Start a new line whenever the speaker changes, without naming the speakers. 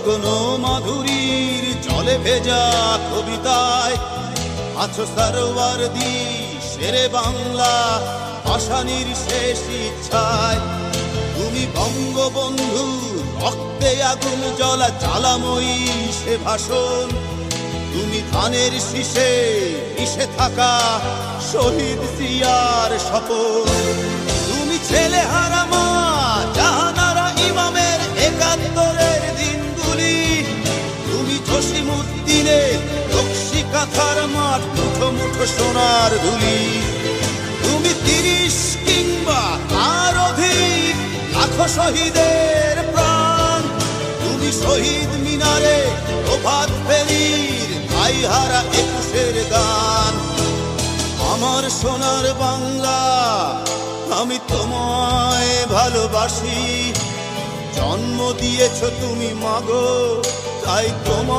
গগন মাধুরীর জলে ভেজা কবিতায়। আছো সরোয়ার দি শেরে বাংলা ভাষানির শেষ ইচ্ছায়। তুমি বঙ্গবন্ধু, রক্তে আগুন জ্বলা, জ্বালাময়ী সে ভাষণ। তুমি ধানের শীষে মিশে থাকা, শহীদ সিয়ার শপথ। কাথার মাঠ মুঠো সোনার ধুলি। তুমি তিরিশ কিংবা তার অধিক লাখো শহীদের প্রাণ। তুমি শহীদ মিনারে প্রভাত ফেরির ভাই হারা একুশের গান। আমার সোনার বাংলা, আমি তোমায় ভালোবাসি। জন্ম দিয়েছ তুমি মাগো, তাই তোমার